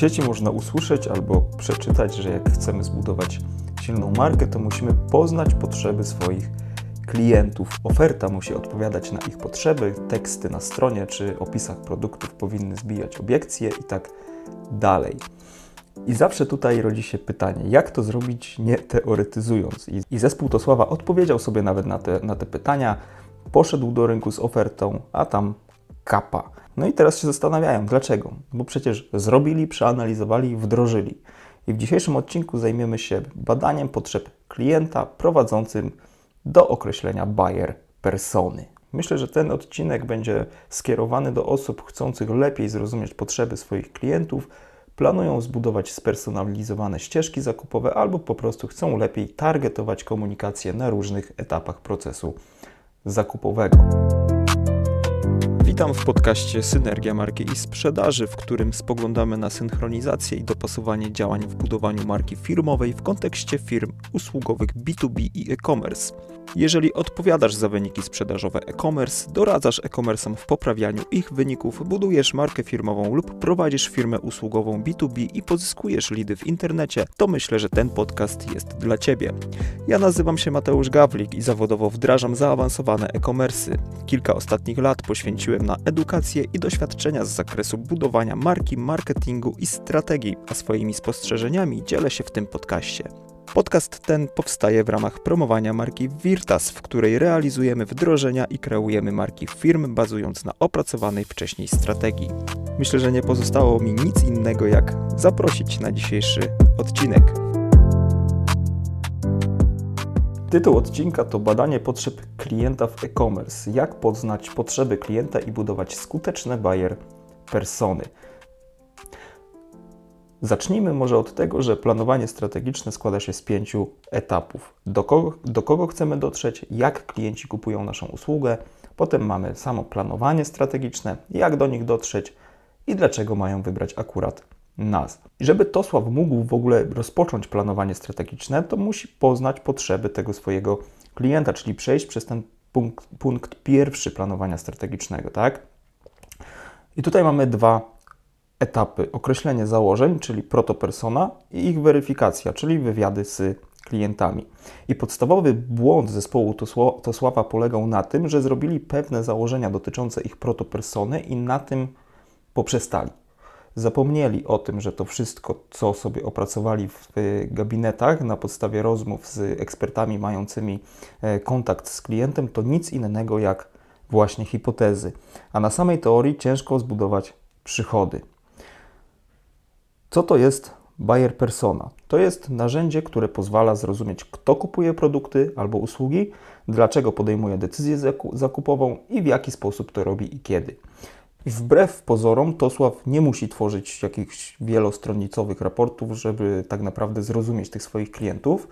sieci można usłyszeć albo przeczytać, że jak chcemy zbudować silną markę, to musimy poznać potrzeby swoich klientów. Oferta musi odpowiadać na ich potrzeby, teksty na stronie czy opisach produktów powinny zbijać obiekcje i tak dalej. I zawsze tutaj rodzi się pytanie, jak to zrobić nie teoretyzując? I, i zespół Tosława odpowiedział sobie nawet na te, na te pytania, poszedł do rynku z ofertą, a tam kapa. No i teraz się zastanawiają, dlaczego? Bo przecież zrobili, przeanalizowali, wdrożyli. I w dzisiejszym odcinku zajmiemy się badaniem potrzeb klienta prowadzącym do określenia buyer persony. Myślę, że ten odcinek będzie skierowany do osób chcących lepiej zrozumieć potrzeby swoich klientów, planują zbudować spersonalizowane ścieżki zakupowe albo po prostu chcą lepiej targetować komunikację na różnych etapach procesu zakupowego. Witam w podcaście Synergia Marki i Sprzedaży, w którym spoglądamy na synchronizację i dopasowanie działań w budowaniu marki firmowej w kontekście firm usługowych B2B i e-commerce. Jeżeli odpowiadasz za wyniki sprzedażowe e-commerce, doradzasz e-commerce'om w poprawianiu ich wyników, budujesz markę firmową lub prowadzisz firmę usługową B2B i pozyskujesz lidy w internecie, to myślę, że ten podcast jest dla Ciebie. Ja nazywam się Mateusz Gawlik i zawodowo wdrażam zaawansowane e-commerce'y. Kilka ostatnich lat poświęciłem na edukację i doświadczenia z zakresu budowania marki, marketingu i strategii, a swoimi spostrzeżeniami dzielę się w tym podcaście. Podcast ten powstaje w ramach promowania marki Virtas, w której realizujemy wdrożenia i kreujemy marki firm bazując na opracowanej wcześniej strategii. Myślę, że nie pozostało mi nic innego jak zaprosić na dzisiejszy odcinek. Tytuł odcinka to badanie potrzeb klienta w e-commerce. Jak poznać potrzeby klienta i budować skuteczne buyer persony. Zacznijmy może od tego, że planowanie strategiczne składa się z pięciu etapów. Do kogo, do kogo chcemy dotrzeć, jak klienci kupują naszą usługę, potem mamy samo planowanie strategiczne, jak do nich dotrzeć i dlaczego mają wybrać akurat nas. I żeby Tosław mógł w ogóle rozpocząć planowanie strategiczne, to musi poznać potrzeby tego swojego klienta, czyli przejść przez ten punkt, punkt pierwszy planowania strategicznego, tak? I tutaj mamy dwa etapy: określenie założeń, czyli protopersona, i ich weryfikacja, czyli wywiady z klientami. I podstawowy błąd zespołu Tosława polegał na tym, że zrobili pewne założenia dotyczące ich protopersony i na tym poprzestali. Zapomnieli o tym, że to wszystko, co sobie opracowali w gabinetach na podstawie rozmów z ekspertami mającymi e, kontakt z klientem, to nic innego jak właśnie hipotezy. A na samej teorii ciężko zbudować przychody. Co to jest buyer persona? To jest narzędzie, które pozwala zrozumieć, kto kupuje produkty albo usługi, dlaczego podejmuje decyzję zakupową i w jaki sposób to robi i kiedy. I wbrew pozorom, Tosław nie musi tworzyć jakichś wielostronnicowych raportów, żeby tak naprawdę zrozumieć tych swoich klientów.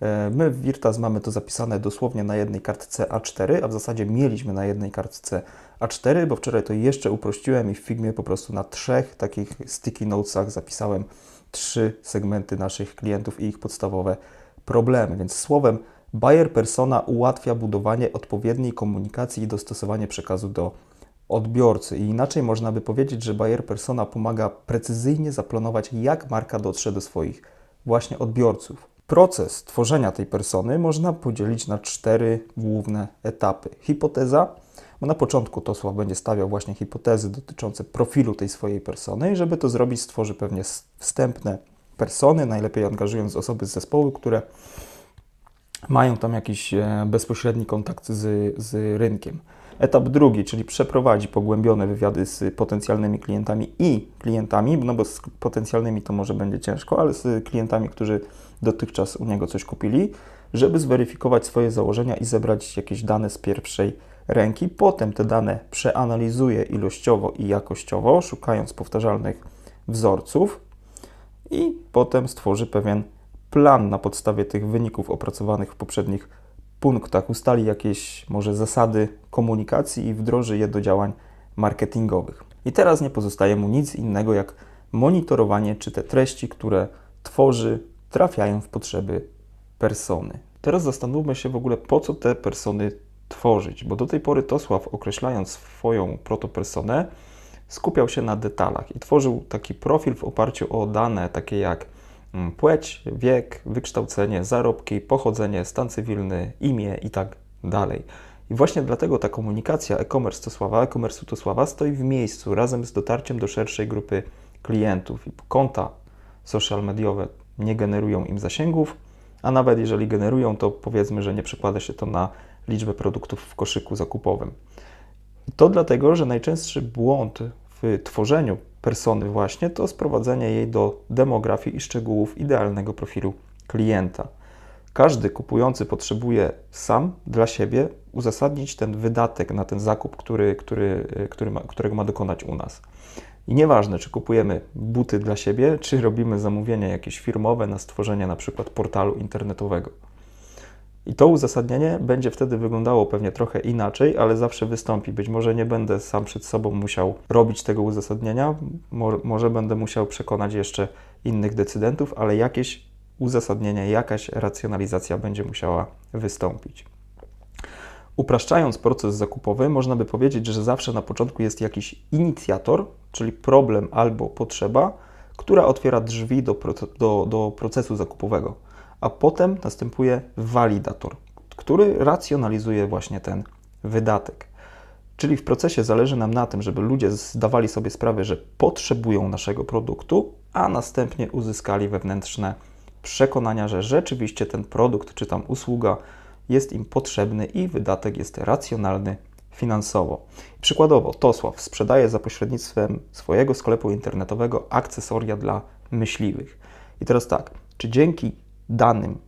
E, my w Virtas mamy to zapisane dosłownie na jednej kartce A4, a w zasadzie mieliśmy na jednej kartce A4, bo wczoraj to jeszcze uprościłem i w Figmie po prostu na trzech takich sticky notesach zapisałem trzy segmenty naszych klientów i ich podstawowe problemy. Więc słowem, buyer persona ułatwia budowanie odpowiedniej komunikacji i dostosowanie przekazu do odbiorcy. I inaczej można by powiedzieć, że buyer persona pomaga precyzyjnie zaplanować, jak marka dotrze do swoich właśnie odbiorców. Proces tworzenia tej persony można podzielić na cztery główne etapy. Hipoteza, bo na początku Tosław będzie stawiał właśnie hipotezy dotyczące profilu tej swojej persony i żeby to zrobić stworzy pewnie wstępne persony, najlepiej angażując osoby z zespołu, które mają tam jakiś e, bezpośredni kontakt z, z rynkiem. Etap drugi, czyli przeprowadzi pogłębione wywiady z potencjalnymi klientami i klientami, no bo z potencjalnymi to może będzie ciężko, ale z klientami, którzy dotychczas u niego coś kupili, żeby zweryfikować swoje założenia i zebrać jakieś dane z pierwszej ręki. Potem te dane przeanalizuje ilościowo i jakościowo, szukając powtarzalnych wzorców i potem stworzy pewien plan na podstawie tych wyników opracowanych w poprzednich punktach, ustali jakieś może zasady komunikacji i wdroży je do działań marketingowych. I teraz nie pozostaje mu nic innego jak monitorowanie, czy te treści, które tworzy, trafiają w potrzeby persony. Teraz zastanówmy się w ogóle, po co te persony tworzyć, bo do tej pory Tosław, określając swoją protopersonę, skupiał się na detalach i tworzył taki profil w oparciu o dane takie jak płeć, wiek, wykształcenie, zarobki, pochodzenie, stan cywilny, imię i tak dalej. I właśnie dlatego ta komunikacja e-commerce Tosława, e-commerce Tosława stoi w miejscu razem z dotarciem do szerszej grupy klientów. Konta social mediowe nie generują im zasięgów, a nawet jeżeli generują, to powiedzmy, że nie przekłada się to na liczbę produktów w koszyku zakupowym. I to dlatego, że najczęstszy błąd w tworzeniu persony właśnie to sprowadzenie jej do demografii i szczegółów idealnego profilu klienta. Każdy kupujący potrzebuje sam dla siebie uzasadnić ten wydatek na ten zakup, który, który, który ma, którego ma dokonać u nas. I nieważne, czy kupujemy buty dla siebie, czy robimy zamówienie jakieś firmowe na stworzenie na przykład portalu internetowego. I to uzasadnienie będzie wtedy wyglądało pewnie trochę inaczej, ale zawsze wystąpi. Być może nie będę sam przed sobą musiał robić tego uzasadnienia, może będę musiał przekonać jeszcze innych decydentów, ale jakieś uzasadnienie, jakaś racjonalizacja będzie musiała wystąpić. Upraszczając proces zakupowy, można by powiedzieć, że zawsze na początku jest jakiś inicjator, czyli problem albo potrzeba, która otwiera drzwi do, do, do procesu zakupowego, a potem następuje walidator, który racjonalizuje właśnie ten wydatek. Czyli w procesie zależy nam na tym, żeby ludzie zdawali sobie sprawę, że potrzebują naszego produktu, a następnie uzyskali wewnętrzne przekonania, że rzeczywiście ten produkt czy tam usługa jest im potrzebny i wydatek jest racjonalny finansowo. Przykładowo, Tosław sprzedaje za pośrednictwem swojego sklepu internetowego akcesoria dla myśliwych. I teraz tak, czy dzięki danym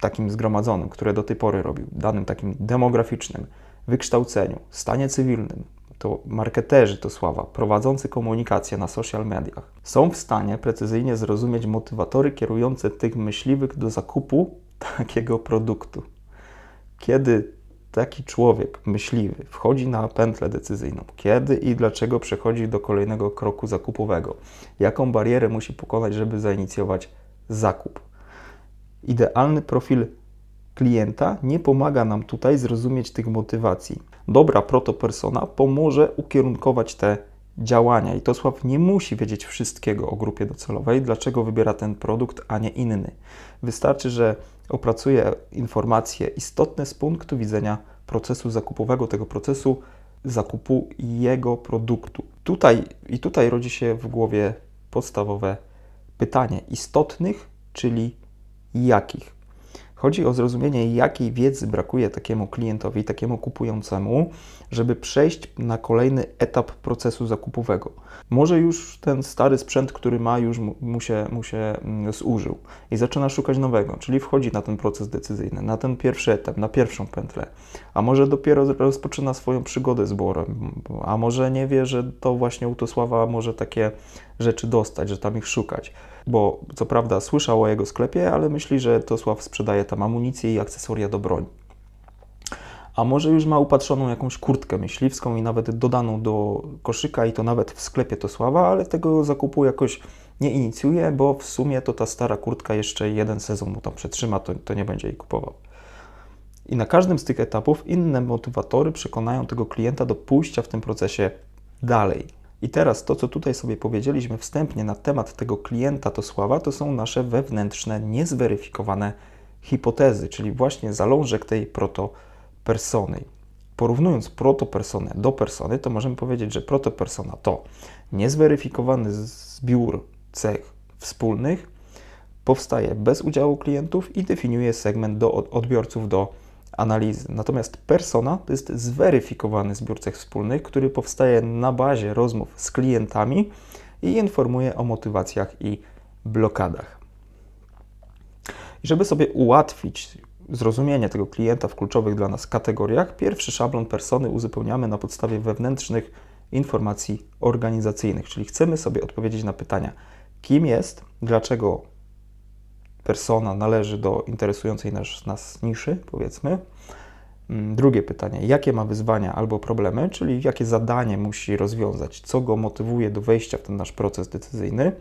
takim zgromadzonym, które do tej pory robił, danym takim demograficznym, wykształceniu, stanie cywilnym, to marketerzy to sława, prowadzący komunikację na social mediach, są w stanie precyzyjnie zrozumieć motywatory kierujące tych myśliwych do zakupu takiego produktu. Kiedy taki człowiek myśliwy wchodzi na pętlę decyzyjną, kiedy i dlaczego przechodzi do kolejnego kroku zakupowego, jaką barierę musi pokonać, żeby zainicjować zakup. Idealny profil klienta nie pomaga nam tutaj zrozumieć tych motywacji. Dobra protopersona pomoże ukierunkować te działania i Tosław nie musi wiedzieć wszystkiego o grupie docelowej, dlaczego wybiera ten produkt, a nie inny. Wystarczy, że opracuje informacje istotne z punktu widzenia procesu zakupowego, tego procesu zakupu jego produktu. Tutaj i tutaj rodzi się w głowie podstawowe pytanie: istotnych, czyli jakich? Chodzi o zrozumienie, jakiej wiedzy brakuje takiemu klientowi, takiemu kupującemu, żeby przejść na kolejny etap procesu zakupowego. Może już ten stary sprzęt, który ma, już mu się, mu się mm, zużył i zaczyna szukać nowego, czyli wchodzi na ten proces decyzyjny, na ten pierwszy etap, na pierwszą pętlę. A może dopiero rozpoczyna swoją przygodę z borem, a może nie wie, że to właśnie u Tosława może takie rzeczy dostać, że tam ich szukać. Bo co prawda słyszał o jego sklepie, ale myśli, że Tosław sprzedaje tam amunicję i akcesoria do broni. A może już ma upatrzoną jakąś kurtkę myśliwską i nawet dodaną do koszyka i to nawet w sklepie Tosława, ale tego zakupu jakoś nie inicjuje, bo w sumie to ta stara kurtka jeszcze jeden sezon mu tam przetrzyma, to, to nie będzie jej kupował. I na każdym z tych etapów inne motywatory przekonają tego klienta do pójścia w tym procesie dalej. I teraz to, co tutaj sobie powiedzieliśmy wstępnie na temat tego klienta to sława, to są nasze wewnętrzne, niezweryfikowane hipotezy, czyli właśnie zalążek tej protopersony. Porównując protopersonę do persony, to możemy powiedzieć, że protopersona to niezweryfikowany zbiór cech wspólnych, powstaje bez udziału klientów i definiuje segment do odbiorców do analizy. Natomiast persona to jest zweryfikowany zbiór cech wspólnych, który powstaje na bazie rozmów z klientami i informuje o motywacjach i blokadach. I żeby sobie ułatwić zrozumienie tego klienta w kluczowych dla nas kategoriach, pierwszy szablon persony uzupełniamy na podstawie wewnętrznych informacji organizacyjnych, czyli chcemy sobie odpowiedzieć na pytania, kim jest, dlaczego persona należy do interesującej nas, nas niszy, powiedzmy. Mm, drugie pytanie, jakie ma wyzwania albo problemy, czyli jakie zadanie musi rozwiązać, co go motywuje do wejścia w ten nasz proces decyzyjny.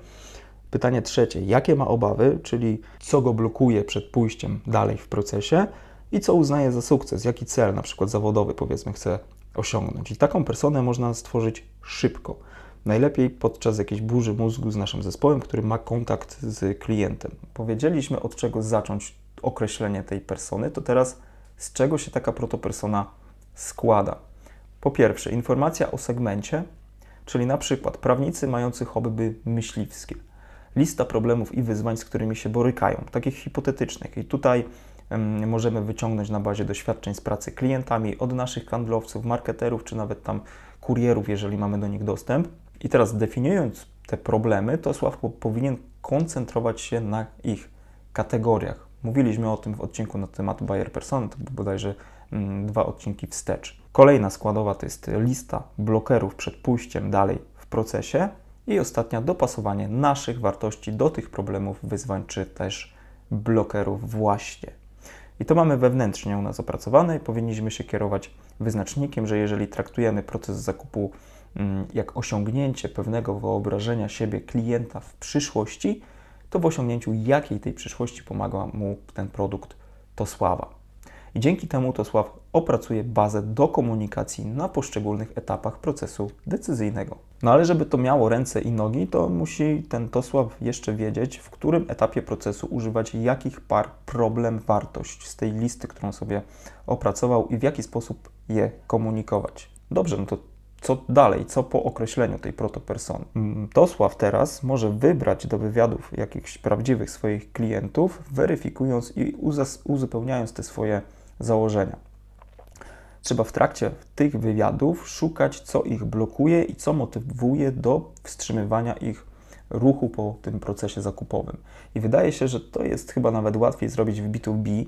Pytanie trzecie, jakie ma obawy, czyli co go blokuje przed pójściem dalej w procesie i co uznaje za sukces, jaki cel, na przykład zawodowy, powiedzmy, chce osiągnąć. I taką personę można stworzyć szybko. Najlepiej podczas jakiejś burzy mózgu z naszym zespołem, który ma kontakt z klientem. Powiedzieliśmy, od czego zacząć określenie tej persony, to teraz z czego się taka protopersona składa. Po pierwsze, informacja o segmencie, czyli na przykład prawnicy mający hobby myśliwskie. Lista problemów i wyzwań, z którymi się borykają, takich hipotetycznych. I tutaj um, możemy wyciągnąć na bazie doświadczeń z pracy klientami, od naszych handlowców, marketerów, czy nawet tam kurierów, jeżeli mamy do nich dostęp. I teraz definiując te problemy, to Sławko powinien koncentrować się na ich kategoriach. Mówiliśmy o tym w odcinku na temat buyer persony, to bodajże mm, dwa odcinki wstecz. Kolejna składowa to jest lista blokerów przed pójściem dalej w procesie i ostatnia dopasowanie naszych wartości do tych problemów, wyzwań czy też blokerów właśnie. I to mamy wewnętrznie u nas opracowane i powinniśmy się kierować wyznacznikiem, że jeżeli traktujemy proces zakupu jak osiągnięcie pewnego wyobrażenia siebie klienta w przyszłości, to w osiągnięciu jakiej tej przyszłości pomaga mu ten produkt, to sława. I dzięki temu Tosław opracuje bazę do komunikacji na poszczególnych etapach procesu decyzyjnego. No ale żeby to miało ręce i nogi, to musi ten Tosław jeszcze wiedzieć, w którym etapie procesu używać jakich par problem, wartość z tej listy, którą sobie opracował i w jaki sposób je komunikować. Dobrze, no to co dalej, co po określeniu tej protopersony. Mm, Tosław teraz może wybrać do wywiadów jakichś prawdziwych swoich klientów, weryfikując i uzupełniając te swoje założenia. Trzeba w trakcie tych wywiadów szukać, co ich blokuje i co motywuje do wstrzymywania ich ruchu po tym procesie zakupowym. I wydaje się, że to jest chyba nawet łatwiej zrobić w B2B,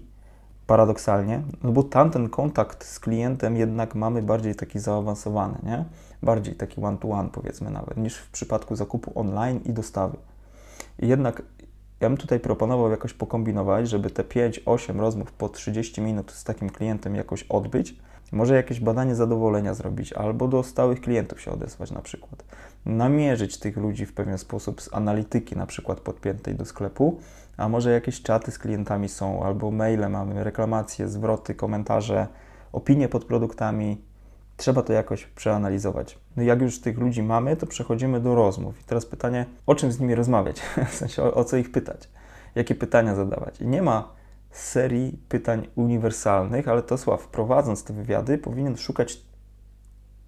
paradoksalnie, no bo tamten kontakt z klientem jednak mamy bardziej taki zaawansowany, nie? Bardziej taki one-to-one -one, powiedzmy nawet, niż w przypadku zakupu online i dostawy. I jednak ja bym tutaj proponował jakoś pokombinować, żeby te 5-8 rozmów po 30 minut z takim klientem jakoś odbyć. Może jakieś badanie zadowolenia zrobić, albo do stałych klientów się odesłać na przykład. Namierzyć tych ludzi w pewien sposób z analityki, na przykład podpiętej do sklepu, a może jakieś czaty z klientami są, albo maile mamy, reklamacje, zwroty, komentarze, opinie pod produktami. Trzeba to jakoś przeanalizować. No jak już tych ludzi mamy, to przechodzimy do rozmów. I teraz pytanie, o czym z nimi rozmawiać? W sensie, o, o co ich pytać? Jakie pytania zadawać? I nie ma serii pytań uniwersalnych, ale to Sław, prowadząc te wywiady, powinien szukać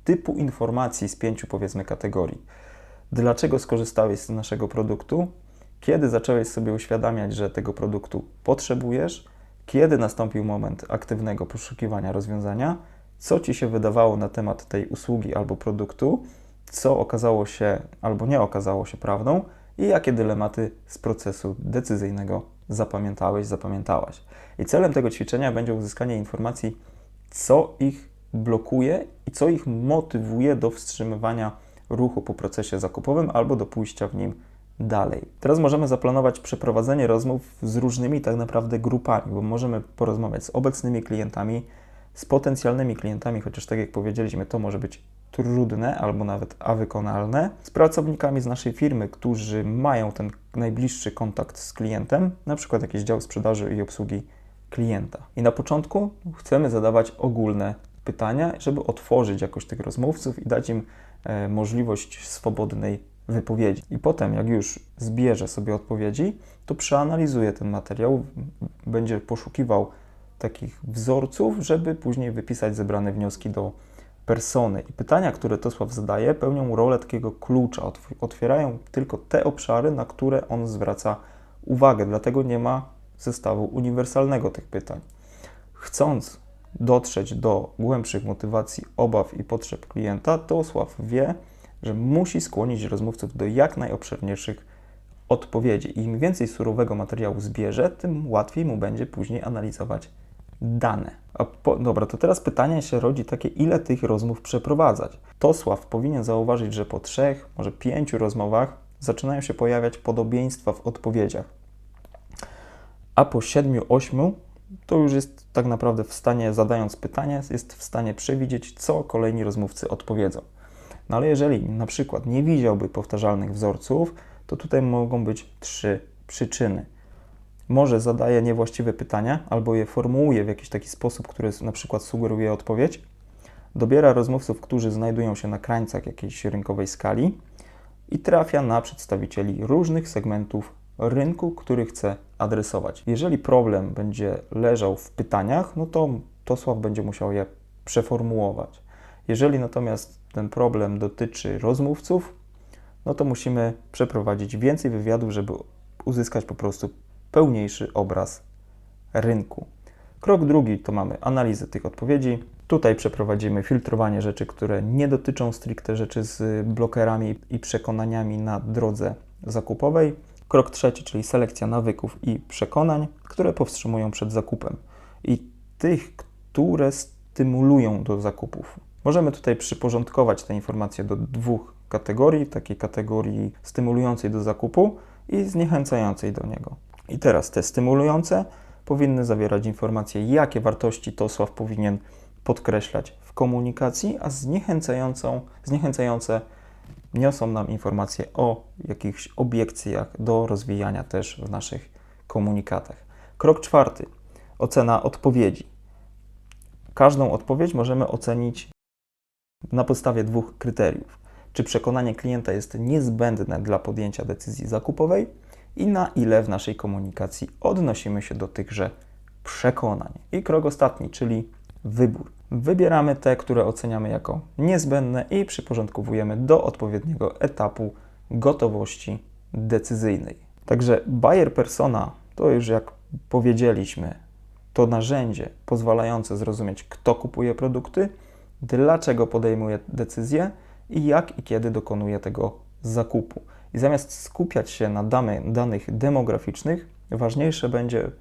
typu informacji z pięciu, powiedzmy, kategorii. Dlaczego skorzystałeś z naszego produktu? Kiedy zacząłeś sobie uświadamiać, że tego produktu potrzebujesz? Kiedy nastąpił moment aktywnego poszukiwania rozwiązania? Co ci się wydawało na temat tej usługi albo produktu? Co okazało się albo nie okazało się prawdą? I jakie dylematy z procesu decyzyjnego zapamiętałeś, zapamiętałaś? I celem tego ćwiczenia będzie uzyskanie informacji, co ich blokuje i co ich motywuje do wstrzymywania ruchu po procesie zakupowym albo do pójścia w nim dalej. Teraz możemy zaplanować przeprowadzenie rozmów z różnymi tak naprawdę grupami, bo możemy porozmawiać z obecnymi klientami, z potencjalnymi klientami, chociaż tak jak powiedzieliśmy, to może być trudne albo nawet awykonalne, z pracownikami z naszej firmy, którzy mają ten najbliższy kontakt z klientem, na przykład jakiś dział sprzedaży i obsługi klienta. I na początku chcemy zadawać ogólne pytania, żeby otworzyć jakoś tych rozmówców i dać im e, możliwość swobodnej wypowiedzi. I potem, jak już zbierze sobie odpowiedzi, to przeanalizuje ten materiał, będzie poszukiwał takich wzorców, żeby później wypisać zebrane wnioski do persony. I pytania, które Tosław zadaje, pełnią rolę takiego klucza, otwierają tylko te obszary, na które on zwraca uwagę, dlatego nie ma zestawu uniwersalnego tych pytań. Chcąc dotrzeć do głębszych motywacji, obaw i potrzeb klienta, Tosław wie, że musi skłonić rozmówców do jak najobszerniejszych odpowiedzi. I im więcej surowego materiału zbierze, tym łatwiej mu będzie później analizować dane. Po, dobra, to teraz pytanie się rodzi takie, ile tych rozmów przeprowadzać? Tosław powinien zauważyć, że po trzech, może pięciu rozmowach zaczynają się pojawiać podobieństwa w odpowiedziach. A po siedmiu, ośmiu to już jest tak naprawdę w stanie, zadając pytanie, jest w stanie przewidzieć, co kolejni rozmówcy odpowiedzą. No ale jeżeli na przykład nie widziałby powtarzalnych wzorców, to tutaj mogą być trzy przyczyny. Może zadaje niewłaściwe pytania albo je formułuje w jakiś taki sposób, który na przykład sugeruje odpowiedź, dobiera rozmówców, którzy znajdują się na krańcach jakiejś rynkowej skali i trafia na przedstawicieli różnych segmentów rynku, który chce adresować. Jeżeli problem będzie leżał w pytaniach, no to Tosław będzie musiał je przeformułować. Jeżeli natomiast ten problem dotyczy rozmówców, no to musimy przeprowadzić więcej wywiadów, żeby uzyskać po prostu pełniejszy obraz rynku. Krok drugi to mamy analizę tych odpowiedzi. Tutaj przeprowadzimy filtrowanie rzeczy, które nie dotyczą stricte rzeczy z blokerami i przekonaniami na drodze zakupowej. Krok trzeci, czyli selekcja nawyków i przekonań, które powstrzymują przed zakupem i tych, które stymulują do zakupów. Możemy tutaj przyporządkować te informacje do dwóch kategorii: takiej kategorii stymulującej do zakupu i zniechęcającej do niego. I teraz te stymulujące powinny zawierać informacje, jakie wartości Tosław powinien podkreślać w komunikacji, a zniechęcającą, zniechęcające niosą nam informacje o jakichś obiekcjach do rozwijania też w naszych komunikatach. Krok czwarty. Ocena odpowiedzi. Każdą odpowiedź możemy ocenić na podstawie dwóch kryteriów. Czy przekonanie klienta jest niezbędne dla podjęcia decyzji zakupowej i na ile w naszej komunikacji odnosimy się do tychże przekonań. I krok ostatni, czyli wybór. Wybieramy te, które oceniamy jako niezbędne i przyporządkowujemy do odpowiedniego etapu gotowości decyzyjnej. Także buyer persona to już jak powiedzieliśmy, to narzędzie pozwalające zrozumieć, kto kupuje produkty, dlaczego podejmuje decyzje i jak i kiedy dokonuje tego zakupu. I zamiast skupiać się na danych demograficznych, ważniejsze będzie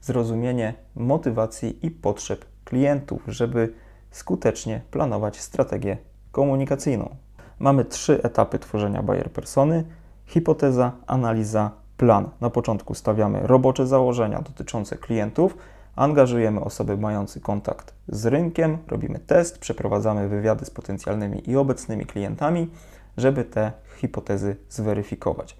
zrozumienie motywacji i potrzeb klientów, żeby skutecznie planować strategię komunikacyjną. Mamy trzy etapy tworzenia buyer persony: hipoteza, analiza, plan. Na początku stawiamy robocze założenia dotyczące klientów, angażujemy osoby mające kontakt z rynkiem, robimy test, przeprowadzamy wywiady z potencjalnymi i obecnymi klientami, żeby te hipotezy zweryfikować.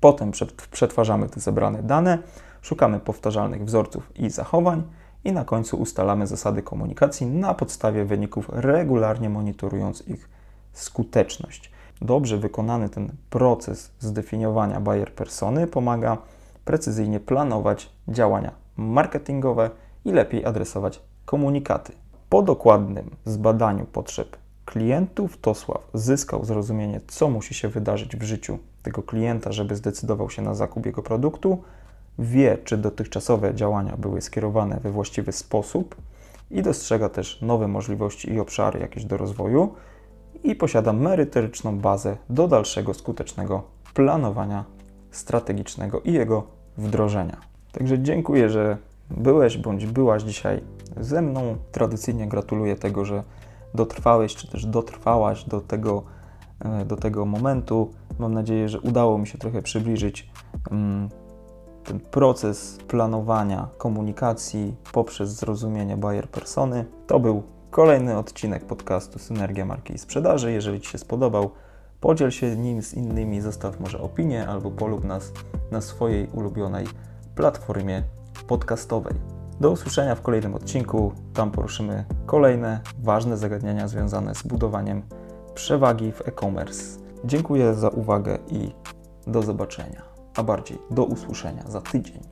Potem przetwarzamy te zebrane dane, szukamy powtarzalnych wzorców i zachowań i na końcu ustalamy zasady komunikacji na podstawie wyników, regularnie monitorując ich skuteczność. Dobrze wykonany ten proces zdefiniowania buyer persony pomaga precyzyjnie planować działania marketingowe i lepiej adresować komunikaty. Po dokładnym zbadaniu potrzeb klientów Tosław zyskał zrozumienie, co musi się wydarzyć w życiu tego klienta, żeby zdecydował się na zakup jego produktu, wie, czy dotychczasowe działania były skierowane we właściwy sposób i dostrzega też nowe możliwości i obszary jakieś do rozwoju i posiada merytoryczną bazę do dalszego skutecznego planowania strategicznego i jego wdrożenia. Także dziękuję, że byłeś bądź byłaś dzisiaj ze mną. Tradycyjnie gratuluję tego, że dotrwałeś czy też dotrwałaś do tego, e, do tego momentu. Mam nadzieję, że udało mi się trochę przybliżyć mm, ten proces planowania komunikacji poprzez zrozumienie buyer persony. To był kolejny odcinek podcastu Synergia Marki i Sprzedaży. Jeżeli Ci się spodobał, podziel się nim z innymi, zostaw może opinię albo polub nas na swojej ulubionej platformie podcastowej. Do usłyszenia w kolejnym odcinku. Tam poruszymy kolejne ważne zagadnienia związane z budowaniem przewagi w e-commerce. Dziękuję za uwagę i do zobaczenia, a bardziej do usłyszenia za tydzień.